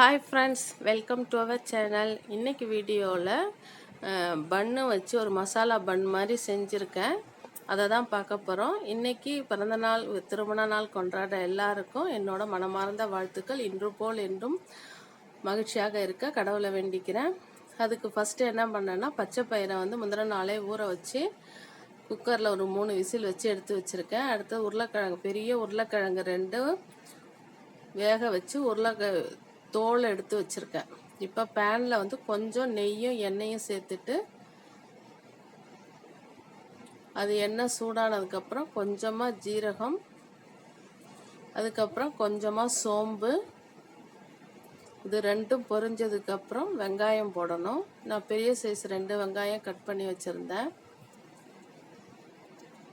Hi friends welcome to our channel இன்றைக்கி வீடியோவில் பன்னு வச்சு ஒரு மசாலா பன் மாதிரி செஞ்சுருக்கேன். அதை தான் பார்க்க போகிறோம் இன்றைக்கி பிறந்த நாள் திருமண நாள் கொண்டாட எல்லாருக்கும் என்னோட மனமார்ந்த வாழ்த்துக்கள். இன்று போல் என்றும் மகிழ்ச்சியாக இருக்க கடவுளை வேண்டிக்கிறேன். அதுக்கு ஃபஸ்ட்டு என்ன பண்ணேன்னா பச்சை பயிரை வந்து முந்தின நாளே ஊற வச்சு குக்கரில் ஒரு மூணு விசில் வச்சு எடுத்து வச்சுருக்கேன். அடுத்து உருளைக்கிழங்கு பெரிய உருளைக்கிழங்கு ரெண்டு வேக வச்சு உருளைக்க தோல் எடுத்து வச்சுருக்கேன். இப்போ பேனில் வந்து கொஞ்சம் நெய்யும் எண்ணெயும் சேர்த்துட்டு அது எண்ணெய் சூடானதுக்கப்புறம் கொஞ்சமாக ஜீரகம் அதுக்கப்புறம் கொஞ்சமாக சோம்பு. இது ரெண்டும் பொரிஞ்சதுக்கப்புறம் வெங்காயம் போடணும். நான் பெரிய சைஸ் ரெண்டு வெங்காயம் கட் பண்ணி வச்சுருந்தேன்.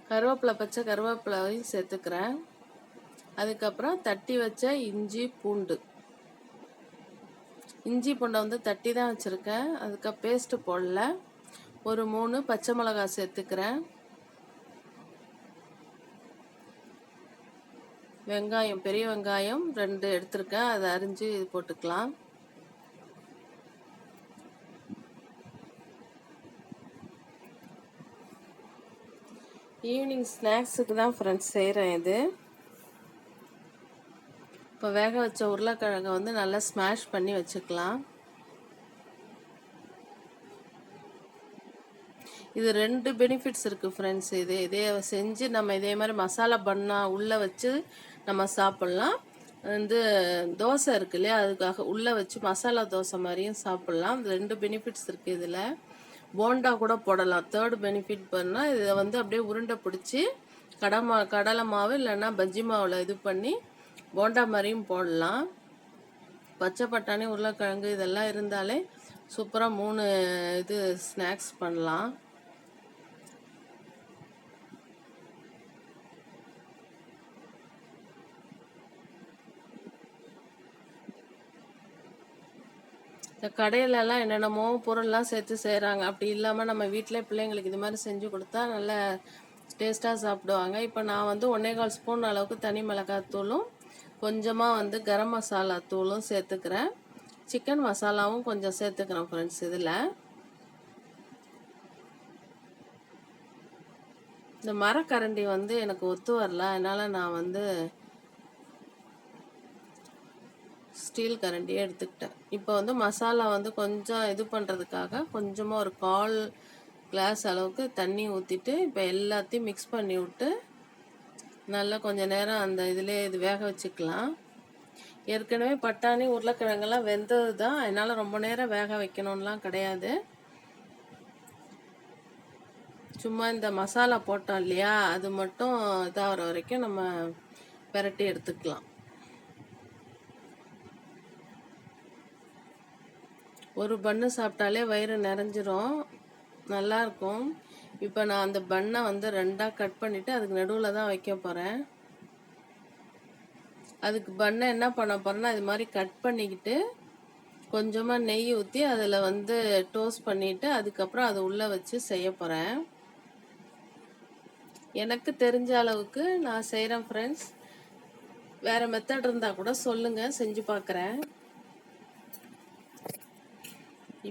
கருவேப்பிலை பச்சை கருவேப்பிலையும் சேர்த்துக்கிறேன். அதுக்கப்புறம் தட்டி வச்ச இஞ்சி பூண்டு. இஞ்சி பூண்டை வந்து தட்டி தான் வச்சுருக்கேன். அதுக்கு பேஸ்ட்டு போடல. ஒரு மூணு பச்சை மிளகாய் சேர்த்துக்கிறேன். வெங்காயம் பெரிய வெங்காயம் ரெண்டு எடுத்திருக்கேன். அதை அரிஞ்சு போட்டுக்கலாம். ஈவினிங் ஸ்நாக்ஸுக்கு தான் ஃப்ரெண்ட்ஸ் செய்கிறேன் இது. இப்போ வேக வச்ச உருளைக்கிழங்கை வந்து நல்லா ஸ்மாஷ் பண்ணி வச்சுக்கலாம். இது ரெண்டு பெனிஃபிட்ஸ் இருக்குது ஃப்ரெண்ட்ஸ் இது இதே செஞ்சு நம்ம இதே மாதிரி மசாலா பண்ணால் உள்ளே வச்சு நம்ம சாப்பிட்லாம். வந்து தோசை இருக்கு இல்லையா? அதுக்காக உள்ளே வச்சு மசாலா தோசை மாதிரியும் சாப்பிட்லாம். ரெண்டு பெனிஃபிட்ஸ் இருக்குது இதில். போண்டா கூட போடலாம். தேர்ட் பெனிஃபிட் பண்ணால் இதை வந்து அப்படியே உருண்டை பிடிச்சி கடமா கடலை மாவு இல்லைன்னா பஜ்ஜி மாவில் இது பண்ணி போண்டா மாதிரியும் போடலாம். பச்சை பட்டாணி உருளைக்கிழங்கு இதெல்லாம் இருந்தாலே சூப்பராக மூணு இது ஸ்நாக்ஸ் பண்ணலாம். இந்த கடையிலலாம் என்னென்னமோ பொருள்லாம் சேர்த்து செய்கிறாங்க அப்படி இல்லாமல் நம்ம வீட்டிலே பிள்ளைங்களுக்கு இது மாதிரி செஞ்சு கொடுத்தா நல்ல டேஸ்ட்டாக சாப்பிடுவாங்க. இப்போ நான் வந்து ஒன்றே கால் ஸ்பூன் அளவுக்கு தனி மிளகாய் தூளும் கொஞ்சமாக வந்து கரம் மசாலா தூளும் சேர்த்துக்கிறேன். சிக்கன் மசாலாவும் கொஞ்சம் சேர்த்துக்கிறேன் ஃப்ரெண்ட்ஸ் இதில். இந்த மரக்கரண்டி வந்து எனக்கு ஒத்து வரல. அதனால் நான் வந்து ஸ்டீல் கரண்டியே எடுத்துக்கிட்டேன். இப்போ வந்து மசாலா வந்து கொஞ்சம் இது பண்ணுறதுக்காக கொஞ்சமாக ஒரு கால் கிளாஸ் அளவுக்கு தண்ணி ஊற்றிட்டு இப்போ எல்லாத்தையும் மிக்ஸ் பண்ணி விட்டு நல்லா கொஞ்சம் நேரம் அந்த இதிலே இது வேக வச்சுக்கலாம். ஏற்கனவே பட்டாணி உருளைக்கிழங்கெல்லாம் வெந்தது தான் அதனால் ரொம்ப நேரம் வேக வைக்கணும்லாம் கிடையாது. சும்மா இந்த மசாலா போட்டோம் இல்லையா? அது மட்டும் இதாகிற வரைக்கும் நம்ம பெரட்டி எடுத்துக்கலாம். ஒரு பண்ணு சாப்பிட்டாலே வயிறு நிறைஞ்சிரும். நல்லாயிருக்கும் இப்போ நான் அந்த பண்ணை வந்து ரெண்டாக கட் பண்ணிவிட்டு அதுக்கு நடுவில் தான் வைக்க போகிறேன் அதுக்கு பண்ணை என்ன பண்ண போகிறேன்னா இது மாதிரி கட் பண்ணிக்கிட்டு கொஞ்சமாக நெய் ஊற்றி அதில் வந்து டோஸ்ட் பண்ணிவிட்டு அதுக்கப்புறம் அதை உள்ளே வச்சு செய்ய போகிறேன் எனக்கு தெரிஞ்ச அளவுக்கு நான் செய்கிறேன் ஃப்ரெண்ட்ஸ் வேறு மெத்தட் இருந்தால் கூட சொல்லுங்கள் செஞ்சு பார்க்குறேன்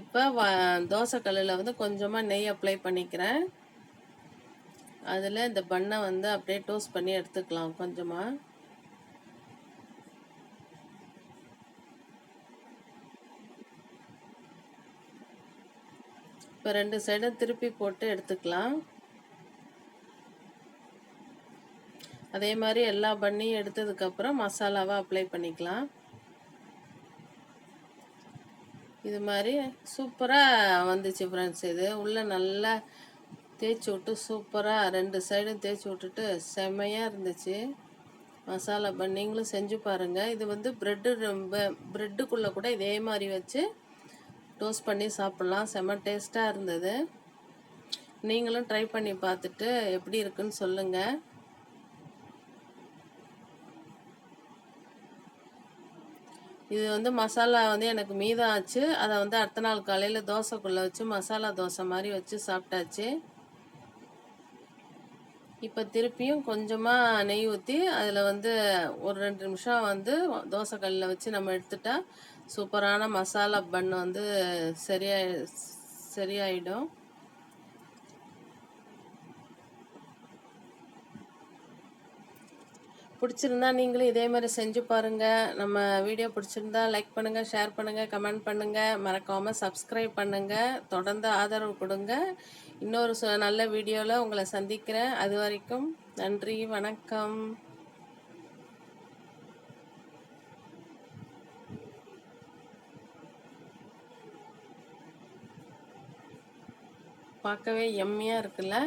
இப்போ வ தோசைக்கல்லில் வந்து கொஞ்சமாக நெய் அப்ளை பண்ணிக்கிறேன். அதில் இந்த பண்ணை வந்து அப்படியே டோஸ்ட் பண்ணி எடுத்துக்கலாம் கொஞ்சமாக இப்போ ரெண்டு சைடும் திருப்பி போட்டு எடுத்துக்கலாம். அதே மாதிரி எல்லா பண்ணியும் எடுத்ததுக்கப்புறம் மசாலாவை அப்ளை பண்ணிக்கலாம். இது மாதிரி சூப்பராக வந்துச்சு ஃப்ரெண்ட்ஸ் இது. உள்ளே நல்லா தேய்ச்சி விட்டு சூப்பராக ரெண்டு சைடும் தேய்ச்சி விட்டுட்டு செம்மையாக இருந்துச்சு. மசாலா பன் நீங்களும் செஞ்சு பாருங்கள் இது வந்து ப்ரெட்டு ரொம்ப ப்ரெட்டுக்குள்ளே கூட இதே மாதிரி வச்சு டோஸ்ட் பண்ணி சாப்பிட்லாம். செம்ம டேஸ்ட்டாக இருந்தது. நீங்களும் ட்ரை பண்ணி பார்த்துட்டு எப்படி இருக்குன்னு சொல்லுங்கள் இது வந்து மசாலா வந்து எனக்கு மீதம் ஆச்சு அதை வந்து அடுத்த நாள் காலையில் தோசைக்குள்ளே வச்சு மசாலா தோசை மாதிரி வச்சு சாப்பிட்டாச்சு. இப்போ திருப்பியும் கொஞ்சமாக நெய் ஊற்றி அதில் வந்து ஒரு ரெண்டு நிமிஷம் வந்து தோசைக்கல்லில் வச்சு நம்ம எடுத்துட்டா சூப்பரான மசாலா பன் வந்து சரியாக சரியாயிடும். பிடிச்சிருந்தா நீங்களும் இதே மாதிரி செஞ்சு பாருங்கள் நம்ம வீடியோ பிடிச்சிருந்தா லைக் பண்ணுங்கள் ஷேர் பண்ணுங்கள் கமெண்ட் பண்ணுங்கள் மறக்காமல் சப்ஸ்கிரைப் பண்ணுங்கள் தொடர்ந்து ஆதரவு கொடுங்க. இன்னொரு சு- நல்ல வீடியோவில் உங்களை சந்திக்கிறேன். அது வரைக்கும் நன்றி வணக்கம். பார்க்கவே எம்மியாக இருக்குல்ல?